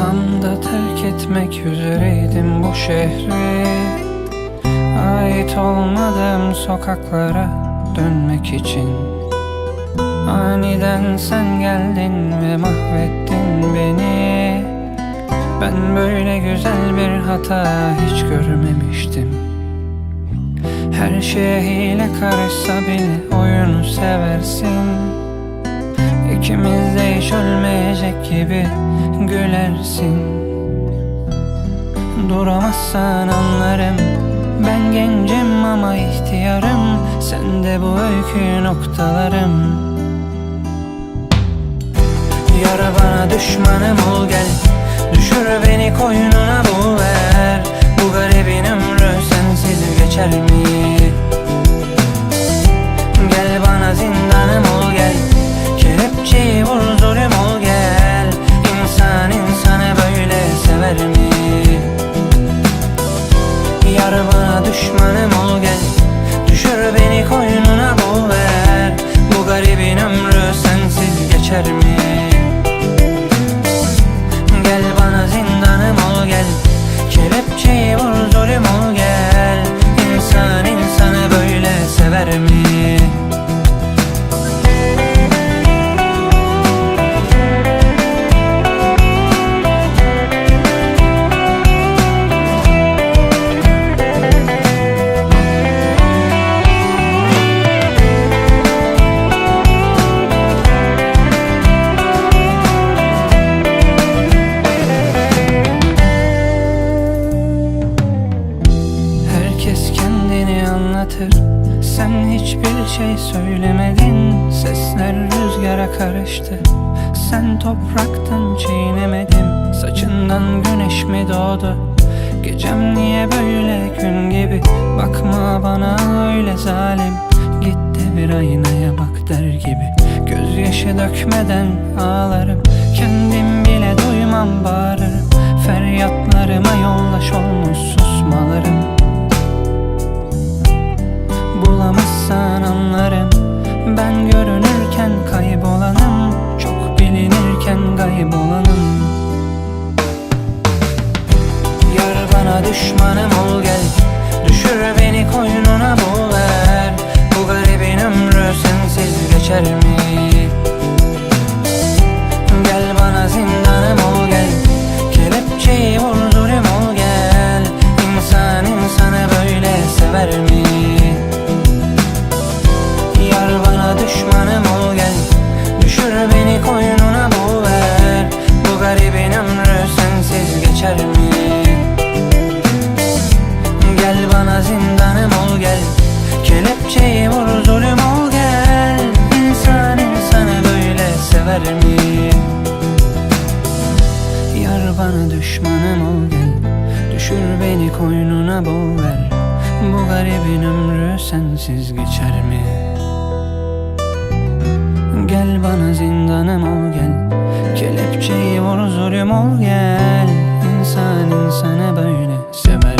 anda terk etmek üzereydim bu şehri. Ait olmadığım sokaklara dönmek için. Aniden sen geldin ve mahvettin beni. Ben böyle güzel bir hata hiç görmemiştim. Her şeye hile karışsa bile oyunu seversin İkimiz de hiç ölmeyecek gibi gülersin. Duramazsan anlarım Ben gencim ama ihtiyarım. Sen de bu öykü noktalarım. Yara bana düşmanım ol gel. Düşür beni koynuna bu ömrü sensiz geçer mi? Gel bana zindanım ol gel Kelepçeyi vur zulüm ol gel anlatır Sen hiçbir şey söylemedin. Sesler rüzgara karıştı. Sen topraktan çiğnemedim Saçından güneş mi doğdu? Gecem niye böyle gün gibi? Bakma bana öyle zalim. Git de bir aynaya bak der gibi. Gözyaşı dökmeden ağlarım. Kendim bile duymam bağırırım. Feryatlarıma yollaş olmuş düşmanım ol gel Düşür beni koynuna ver Bu garibin ömrü sensiz geçer mi? Gel bana zindanım ol gel Kelepçeyi vur zulüm ol gel İnsan insanı böyle sever mi? Yar bana düşmanım ol gel Düşür beni koynuna ver Bu garibin ömrü sensiz geçer mi? Kelepçeyi vur zulüm ol gel. İnsan insanı böyle sever mi? Yar bana düşmanım ol gel. Düşür beni koynuna bol ver. Bu garibin ömrü sensiz geçer mi? Gel bana zindanım ol gel. Kelepçeyi vur zulüm ol gel. İnsan insanı böyle sever